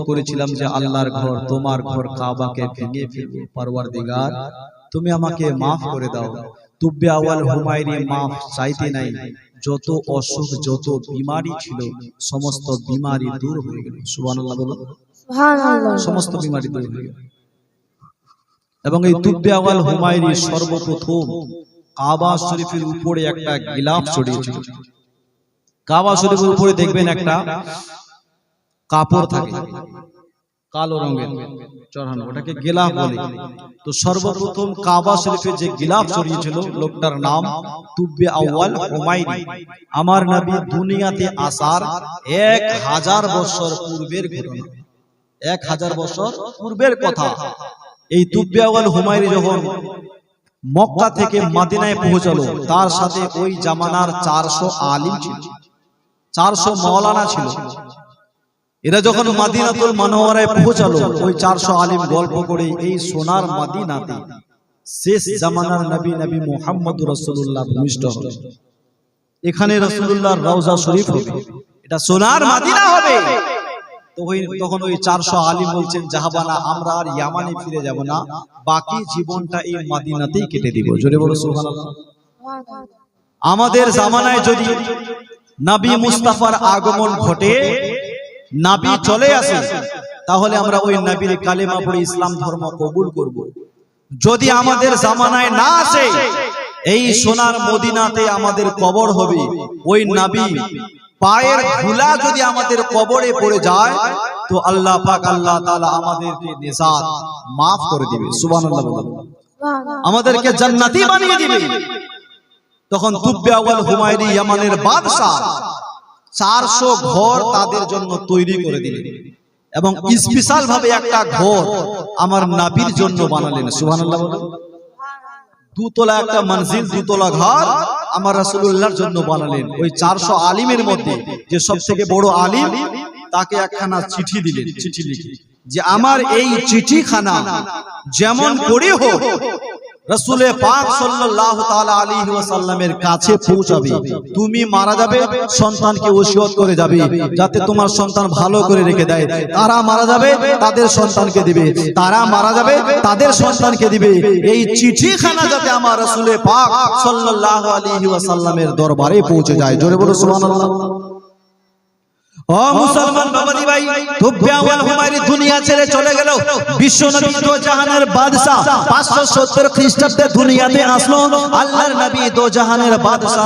করেছিলাম যে আল্লাহর ঘর তোমার ঘর কাবাকে ভেঙে ফেলবে। পরওয়ারদিগার তুমি আমাকে মাফ করে দাও। তুব্বে আওয়াল হুমায়রি মাফ চাইতে নাই। যত অসুখ যত বিমারি ছিল সমস্ত বিমারি দূর হয়ে গেল। সুবহানাল্লাহ বলো। সুবহানাল্লাহ। সমস্ত বিমারি দূর হয়ে গেল। এবং এই তুব্বে আওয়াল হুমায়রি সর্বপ্রথম কাবা শরীফের উপরে একটা গিলাফ ছড়িয়েছিল। কাবা শরীফের উপরে দেখবেন একটা কাপড় থাকে কালো রঙের চড়ানো ওটাকে গিলাফ বলে। তো সর্বপ্রথম কাবা শরীফে যে গিলাফ ছড়িয়েছিল লোকটার নাম তুব্বে আউয়াল হুমায়রি আমার নবী দুনিয়াতে আসার এক হাজার বছর পূর্বের ঘটনা। এক হাজার বছর পূর্বের কথা। এই তুব্বে আউয়াল হুমায়রি যখন মক্কা থেকে মাদিনায় পৌঁছালো তার সাথে ওই জামানার চারশো আলিম ছিল। চারশো মৌলানা ছিল। এরা যখন মাদিনাতুল মানোয়ারায় পৌঁছালো, ওই চারশো আলিম গল্প করে এই সোনার মাদিনাতে শেষ জামানার নবী নবী মোহাম্মদ রসুল্লাহ ভূমিষ্ঠ হবে। এখানে রসুল্লাহর রওজা শরীফ হবে। এটা সোনার মাদিনা হবে। তখন ওই চারশো আলিম বলছেন, জাহাবানা, আমরা আর ইয়ামানে ফিরে যাব না। বাকি জীবনটা এই মাদিনাতেই কেটে দিব। জোরে বলো, সুবহানাল্লাহ। আমাদের জামানায় যদি নবী মুস্তাফার আগমন ঘটে নাবি চলে আসে তাহলে আমরা ওই নবীর কালেমা পড়ে ইসলাম ধর্ম কবুল করব। যদি আমাদের জামানায় না আসে এই সোনার মদিনাতে আমাদের কবর হবে। ওই নাবি পায়ের ধুলা যদি আমাদের কবরে পড়ে যায় তো আল্লাহ পাক আল্লাহ তাআলা আমাদেরকে নিজাত মাফ করে দিবে। সুবহানাল্লাহ আমাদেরকে জান্নাতি বানিয়ে দিবে। তখন তুব্বে আওয়াল হুমায়রি ইয়ামানের বাদশাহ। চারশো ঘর তাদের জন্য তৈরি করে দিলেন। এবং স্পেশাল ভাবে একটা ঘর আমার নাবির জন্য বানালেন। সুবহানাল্লাহ দুতলা একটা মনজিল দুতলা ঘর আমার রাসূলুল্লাহর জন্য বানালেন। ওই চারশো আলিমের মধ্যে যে সব থেকে বড় আলিম তাকে একখানা চিঠি দিলেন। চিঠি লিখে যে আমার এই চিঠিখানা যেমন করে হোক রসুলে পাক তাআলা আলাইহি ওয়াসাল্লামের কাছে পৌঁছাবে। তুমি মারা যাবে সন্তানকে ওসিয়ত করে যাবে যাতে তোমার সন্তান ভালো করে রেখে দেয়। তারা মারা যাবে তাদের সন্তানকে দিবে। তারা মারা যাবে তাদের সন্তানকে দিবে। এই চিঠিখানা যাতে আমার রসুলে পাক আলাইহি ওয়াসাল্লামের দরবারে পৌঁছে যায়। জোরে বলো সুবহানাল্লাহ। ও মুসলমান ভাই তুব্বে হুমায়রি দুনিয়া ছেড়ে চলে গেল। দো জাহানের বাদশা 570 খ্রিস্টাব্দে দুনিয়াতে আসলো। আল্লাহর নবী দো জাহানের বাদশা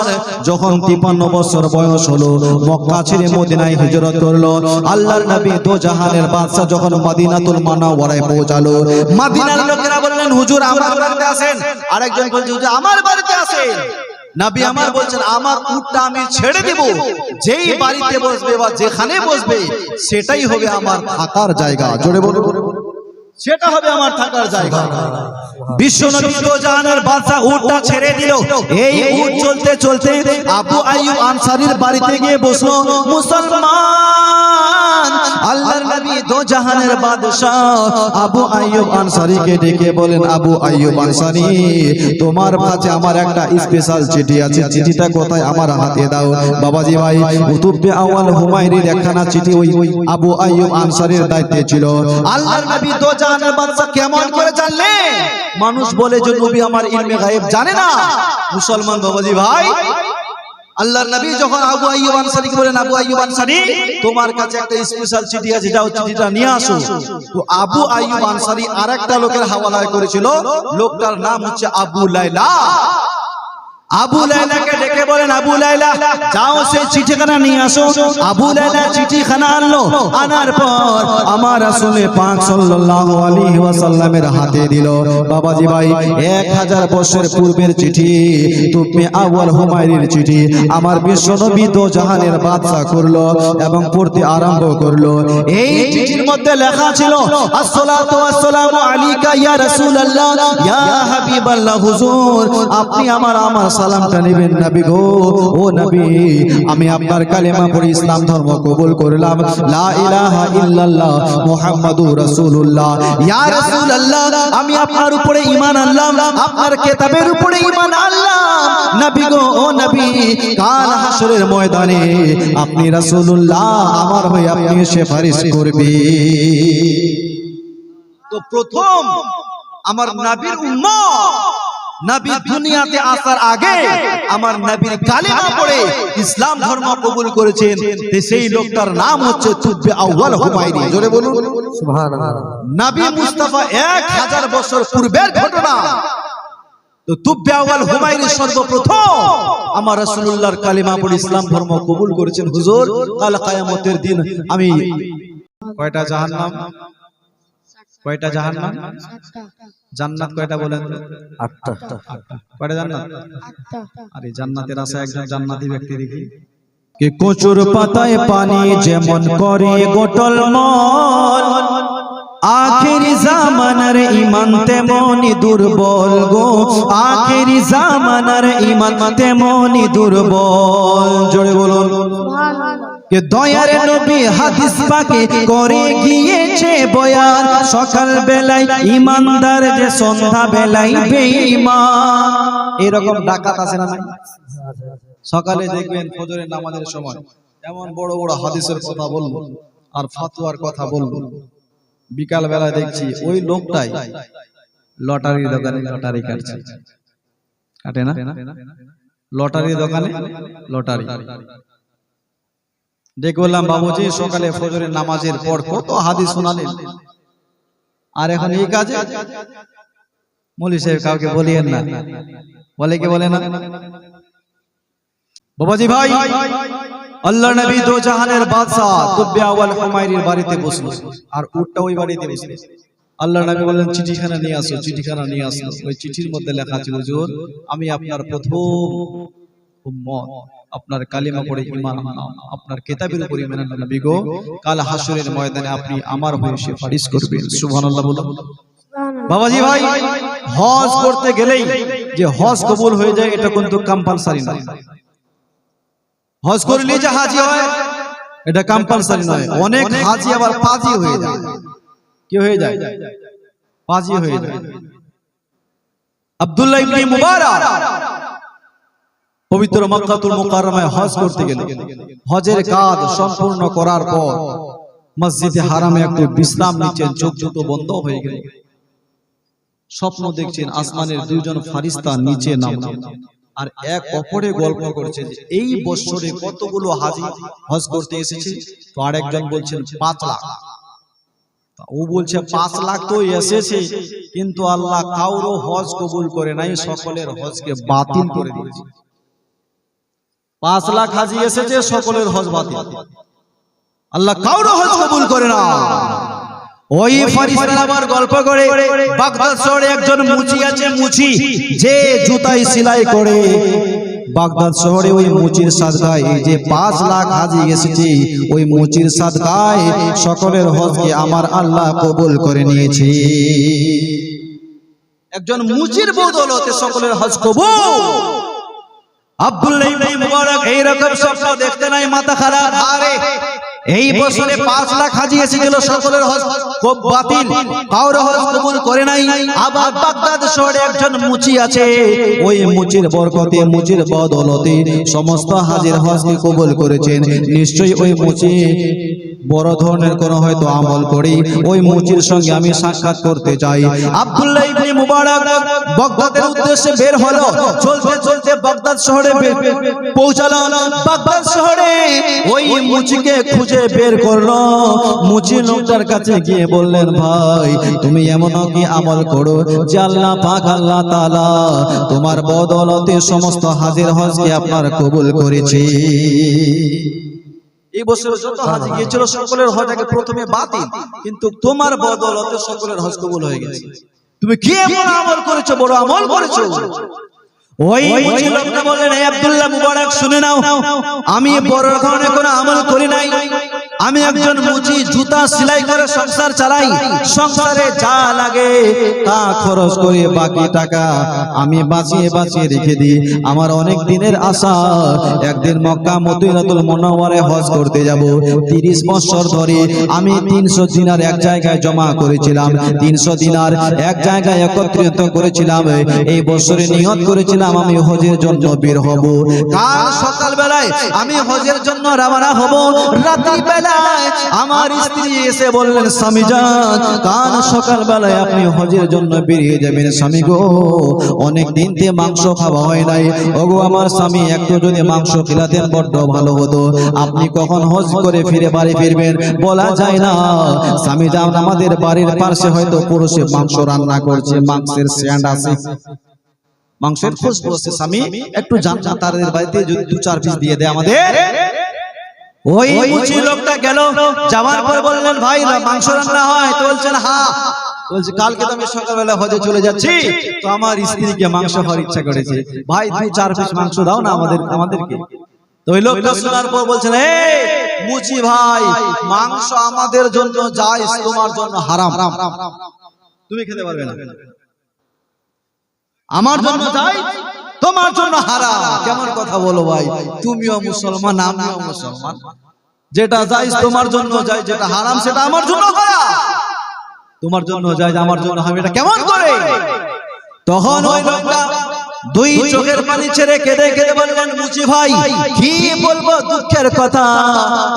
যখন 53 বছর বয়স হলো, মক্কা ছেড়ে মদিনায় হিজরত করল। আল্লাহর নবী দো জাহানের বাদশা যখন মদিনাতুল মুনাওয়ারায় পৌঁছালো, মদিনার লোকেরা বললেন, হুজুর, আমার বাড়িতে আসেন। আরেকজন বলছে, হুজুর, আমার বাড়িতে আসেন। নাবি আমার বলছেন আমার উটটা আমি ছেড়ে দেব। যেই বাড়িতে বসবে বা যেখানে বসবে সেটাই হবে আমার থাকার জায়গা। জোরে বলো সেটা হবে আমার থাকার জায়গা। তোমার কাছে আমার একটা স্পেশাল চিঠি আছে। চিঠিটা কোথায়? আমার হাতে দাও। বাবাজি ভাই উতুবে আওয়াল হুমায়রির একখানা চিঠি ওই আবু আইয়ুব আনসারীর দায়িত্বে ছিল। আল্লাহর নবী জাহানের বাদশা কেমন করে জানলেন মানুষ বলে যে, নবী আমার ইলমে গায়েব জানে না। মুসলমান বাবাজি ভাই, আল্লাহর নবী যখন আবু আইয়ুব আনসারীকে বলেন, আবু আইয়ুব আনসারী, তোমার কাছে একটা স্পেশাল চিঠি আছে, যাও চিঠিটা নিয়ে আসো। তো আবু আইয়ুব আনসারী আরেকটা লোকের হাওয়ালায় করেছিল, লোকটার নাম হচ্ছে আবু লাইলা আবু লাইলাকে ডেকে বলেন আবু লাইলা যাও সেই চিঠিখানা নিয়ে আসো। আবু লাইলা চিঠিখানা আনলো। আনার পর আমার রাসূলে পাক সাল্লাল্লাহু আলাইহি ওয়াসাল্লামের হাতে দিল বাবাজি ভাই 1000 বছর পূর্বের চিঠি তুমি আউয়াল হুমায়রির চিঠি। আমার বিশ্ব নবী দো জাহানের বাদশা করল এবং পড়তে আরম্ভ করল। এই চিঠির মধ্যে লেখা ছিল আসসালাতু ওয়াসসালামু আলাইকা ইয়া রাসূলুল্লাহ ইয়া হাবিবাল্লাহ হুজুর আপনি আমার আমার সালামটা নেবেন নবী গো। ও নবী, আমি আপনার কালেমা পড়ে ইসলাম ধর্ম কবুল করলাম। লা ইলাহা ইল্লাল্লাহ মুহাম্মাদুর রাসূলুল্লাহ। ইয়া রাসূলুল্লাহ, আমি আপনার উপরে ঈমান আনলাম। আপনার কিতাবের উপরে ঈমান আনলাম। নবী গো, ও কাল ময়দানে আপনি রাসূলুল্লাহ, আমার হয়ে আপনি সুপারিশ করবে তো প্রথম, আমার নবীর উম্মত। নবী দুনিয়াতে আসার আগে আমার নবীর কালেমা পড়ে ইসলাম ধর্ম কবুল করেছেন। সেই লোকটার নাম হচ্ছে তুব্বে আউয়াল হুমায়ুনি জোরে বলুন। নবী মুস্তাফা এক হাজার বছর পূর্বের ঘটনা। তো তুব্বে আউয়াল হুমায়ুনি সর্বপ্রথম আমার রাসূলুল্লাহর কালেমা পড়ে ইসলাম ধর্ম কবুল করেছেন। হুজুর কাল কিয়ামতের দিন আমি কয়টা জাহান্নাম? কয়টা জাহান্নাম? জান্নাত কয়টা বলেন? আটটা। কয়টা জান্নাত? আরে জান্নাতের আশা একজন জান্নাতি ব্যক্তি দেখি। কে কচুর পাতায় পানি যেমন করে গোটল মল আখেরি জামানার ইমান তেমনি দুর্বল গো আখেরি জামানার ইমান তেমনি দুর্বল। জোরে বলুন। কে দয়ার নবী হাদিস পাকে করে গিয়েছে বয়ান সকাল বেলায় ইমানদার যে সন্ধ্যা বেলায় বেঈমান। এরকম ডাকাত আছে না সকালে দেখবেন ফজরের নামাজের সময় এমন বড় বড় হাদিসের কথা বলব আর ফাতুয়ার কথা বলব বিকাল বেলা দেখছি ওই লোকটাই লটারির দোকানে লটারি কাটছে। কাটে না? লটারির দোকানে লটারি। বললাম, বাবুজি, সকালে ফজরের নামাজের পর কত হাদিস শোনালেন? আর এখন এই কাজে? মৌলী সাহেব কাউকে বলিয়েন না। বলে কি বলে না? বাবাজি ভাই আল্লাহ নবী দো জাহানের বাদশা তুব্বে আওয়াল হুমায়ুনের বাড়িতে বসল আর উটটা ওই বাড়িতে বসল। আল্লাহ নবী বললেন, চিঠিখানা নিয়ে আসো, চিঠিখানা নিয়ে আসলো ওই চিঠির মধ্যে লেখা ছিল হুজুর, আমি আপনার প্রথম উম্মত। আপনার কালিমা পড়ে ঈমান আনলাম আপনার কিতাবের উপর ঈমান আনলাম নবী গো কাল হাসরের ময়দানে আপনি আমার হয়ে সুপারিশ করবেন। সুবহানাল্লাহ বলুন। বাবাজি ভাই হজ করতে গেলেই যে হজ কবুল হয়ে যায় এটা কিন্তু কম্পালসারি নয়। হজ করলে যে হাজি হয় এটা কম্পালসারি নয়। অনেক হাজি আবার পাজি হয়ে যায়। কি হয়ে যায়? পাজি হয়ে যায়। আব্দুল্লাহ ইবনে মুবারক পবিত্র মক্কাতুল মুকাররমায় হজ করতে গেলেন হজের কাজ সম্পূর্ণ করার পর মসজিদে হারামে একটু বিশ্রাম নিচ্ছেন, চোখ জুতো বন্ধ হয়ে গেল। স্বপ্ন দেখছেন আসমানের দুইজন ফারিস্তা নিচে নামছেন আর এক অপরে গল্প করছে এই বছরে কতগুলো হাজি হজ করতে এসেছে? তো আরেকজন বলছেন, পাঁচ লাখ। ও বলছে, পাঁচ লাখ তো এসেছে, কিন্তু আল্লাহ কাউরও হজ কবুল করে নাই, সকলের হজকে বাতিল করে দিয়েছে। পাঁচ লাখ হাজি এসেছে সকলের হজ বাতিল। আল্লাহ কাউরও হজ কবুল করে না। ওই ফারিস্তারা আবার গল্প করে বাগদাদ শহরে একজন মুচি আছে মুচি যে জুতাই সেলাই করে। বাগদাদ শহরে ওই মুচির সাদগায় যে পাঁচ লাখ হাজি এসেছে ওই মুচির সাদগায় সকলের হজকে আমার আল্লাহ কবুল করে নিয়েছে। একজন মুচির বদৌলতে সকলের হজ কবুল। আব্দুল্লাহ ইবনে মুবারক এইরকম স্বপ্ন দেখতে নাই, মাথা খারাপ। আরে, এই বছরে পাঁচ লাখ হাজি এসেছিল সকলের হজ। বাতিল, কাউর হজ কবুল করে নাই। আবার বাগদাদ শহরে একজন মুচি আছে। ওই মুচির বরকতে, মুচির বদলতে সমস্ত হাজির হজকে কবুল করেছেন। নিশ্চয়ই ওই মুচি বড় ধরনের কোন হয়তো আমল করি, ওই মুচির সঙ্গে আমি সাক্ষাৎ করতে চাই। আব্দুল্লাহ ইবনে মুবারক বাগদাদের উদ্দেশ্যে বের হলো। চলতে চলতে বাগদাদ শহরে পৌঁছালো বাগদাদ শহরে ওই মুচিকে খুঁজে বের করল। মুচি লোকটার কাছে গিয়ে বললেন, ভাই, তুমি এমন কি আমল করো যে আল্লাহ পাক, আল্লাহ তাআলা তোমার বদলতে সমস্ত হাজির হজকে আপনার কবুল করেছে? এই বছর যত হাজি গিয়েছিল সকলের হজ আগে প্রথমে বাতিল। কিন্তু তোমার বদলতে সকলের হজ কবুল হয়ে গেছে। তুমি কি এমন আমল করেছ বড় আমল করেছ? ওই মুচি লোকটা বললেন "হে আব্দুল্লাহ মুবারক শুনে নাও। আমি বড় ধরনের কোনো আমল করি নাই। আমি একজন মুচি জুতা সেলাই করে সংসার চালাই, সংসারে যা লাগে তা খরচ করে বাকি টাকা আমি বাঁচিয়ে বাঁচিয়ে রেখে দিই। আমার অনেক দিনের আশা, একদিন মক্কা মদিনাতুল মুনাওয়ারে হজ করতে যাব। তিরিশ বছর ধরে আমি তিনশো দিনার এক জায়গায় জমা করেছিলাম, তিনশো দিনার এক জায়গায় একত্রিত করেছিলাম। এই বছরে নিয়ত করেছিলাম আমি হজের জন্য বের হব। কাল সকাল বেলায় আমি হজের জন্য রওনা হব। রাত্রি বেলায় আমার স্ত্রী এসে বললেন স্বামী যান কাল সকাল বেলায় আপনি হজের জন্য বেরিয়ে যাবেন স্বামী গো। অনেক দিন থেকে মাংস খাওয়া হয় নাই। ওগো আমার স্বামী একটু যদি মাংস খিলাতেন বড্ড ভালো হতো। আপনি কখন হজ করে ফিরে বাড়ি ফিরবেন বলা যায় না। স্বামী যান আমাদের বাড়ির পাশে হয়তো পুরুষে মাংস রান্না করছে মাংসের স্যান্ড আছে। মাংসের খুশবু আছে স্বামী একটু জান জান তাদের বাড়িতে যদি দু চার পিস দিয়ে দেয় আমাদের। ওই মুচি লোকটা গেল যাওয়ার পর বললেন ভাই মাংস রান্না হয়। তো বলছেন হ্যাঁ। বলছে কালকে তো আমি সকালবেলা হজে চলে যাচ্ছি। তো আমার স্ত্রীকে মাংস খাওয়ার ইচ্ছা করেছে। ভাই দুই চার পিস মাংস দাও না আমাদের আমাদেরকে। তো ওই লোকটা শোনার পর বলছেন এই মুচি ভাই মাংস আমাদের জন্য যায় তোমার জন্য হারাম। তুমি খেতে পারবে না। আমার জন্য যাই তোমার জন্য হারাম। কেমন কথা বলো ভাই? তুমিও মুসলমান, আমিও মুসলমান। যেটা যাই তোমার জন্য যাই যেটা হারাম সেটা আমার জন্য হারাম। তোমার জন্য যাই আমার জন্য হারাম। এটা কেমন করে? তখন ওই লোকটা দুই চোখের পানি ছেড়ে কেঁদে কেঁদে বললেন মুচি ভাই কি বলব দুঃখের কথা?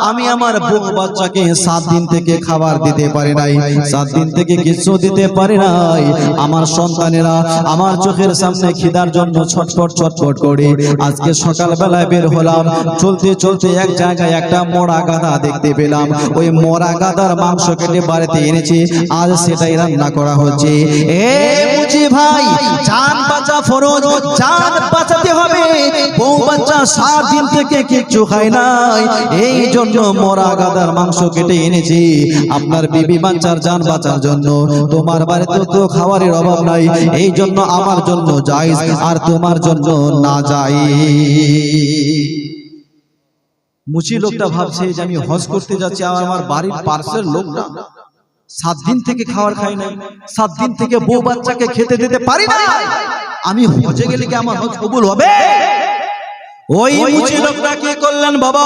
আমি আমার বউ বাচ্চাকে সাত দিন থেকে খাবার দিতে পারি নাই। সাত দিন থেকে কিছু দিতে পারি নাই। আমার সন্তানেরা আমার চোখের সামনে খিদার জন্য ছটফট ছটফট করে আজকে সকাল বেলায় বের হলাম। চলতে চলতে এক জায়গায় একটা মোড়া গাদা দেখতে পেলাম। ওই মোড়া গাদার মাংস কেটে বাড়িতে এনেছি। আজ সেটাই রান্না করা হচ্ছে এ মুচি ভাই জান বাঁচা ফরজ বাঁচাতে হবে। বউ বাচ্চা সাত দিন থেকে কিচ্ছু খায় নাই। এই জন্য মরা গাদার মাংস কেটে এনেছি। আপনার বিবি বাঁচার জন্য। তোমার বাড়িতে তো খাবারের অভাব নাই। এই জন্য আমার জন্য যাই আর তোমার জন্য না যাই মুচি লোকটা ভাবছে যে আমি হজ করতে যাচ্ছি, আর আমার বাড়ির পার্শ্বের লোকটা সাত দিন থেকে খাবার খাই নাই। সাত দিন থেকে বউ বাচ্চাকে খেতে দিতে পারি না আমি হজে গেলে কি আমার হজ কবুল হবে? ওই মুচি লোকটা কি করলেন বাবা?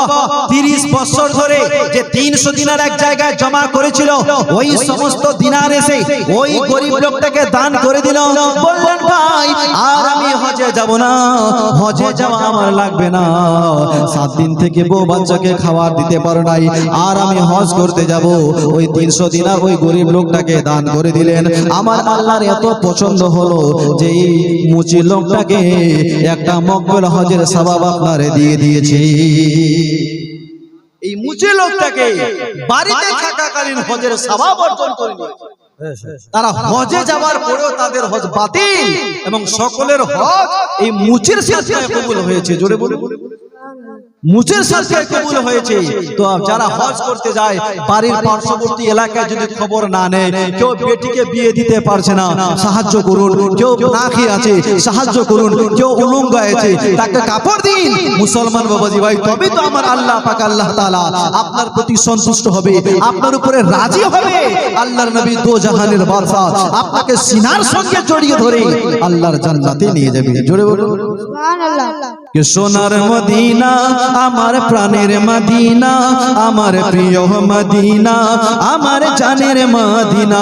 তিরিশ বছর ধরে যে তিনশো দিনার এক জায়গায় জমা করেছিল ওই সমস্ত দিনার এসে ওই গরিব লোকটাকে দান করে দিল। বললেন ভাই আর আমি হজে যাব না, হজে যাওয়া আমার লাগবে না। সাত দিন থেকে বউ বাচ্চাকে খাবার দিতে পারো নাই, আর আমি হজ করতে যাব। ওই তিনশো দিনার ওই গরিব লোকটাকে দান করে দিলেন। আমার আল্লাহর এত পছন্দ হলো যে এই মুচি লোকটাকে একটা মকবুল হজের সবাব আপনারে দিয়ে দিয়েছি। এই মুচি লোকটাকে বাড়িতে থাকাকালীন হজের সবাব অর্জন করে নিয়েছে। তারা হজে যাওয়ার পরেও তাদের হজ বাতিল এবং সকলের হজ এই মুচির শেষ কবুল হয়েছে। জোরে বলে মুচের সাথে কবুল হয়েছে। তো যারা হজ করতে যায় বাড়ির পার্শ্ববর্তী এলাকায় যদি খবর না নেয় কেউ বেটিকে বিয়ে দিতে পারছে না। সাহায্য করুন। কেউ না খেয়ে আছে সাহায্য করুন। কেউ উলঙ্গ আছে তাকে কাপড় দিন। মুসলমান বাবাজি ভাই তবে তো আমার আল্লাহ পাক আল্লাহ তাআলা আপনার প্রতি সন্তুষ্ট হবে আপনার উপরে রাজি হবে। আল্লাহর নবী দো জাহানের বাদশা আপনাকে সিনার সঙ্গে জড়িয়ে ধরে আল্লাহর জান্নাতে নিয়ে যাবে। জোরে বলুন। কে সোনার মদিনা আমার প্রাণের মদিনা আমার প্রিয় মদিনা আমার জানের মদিনা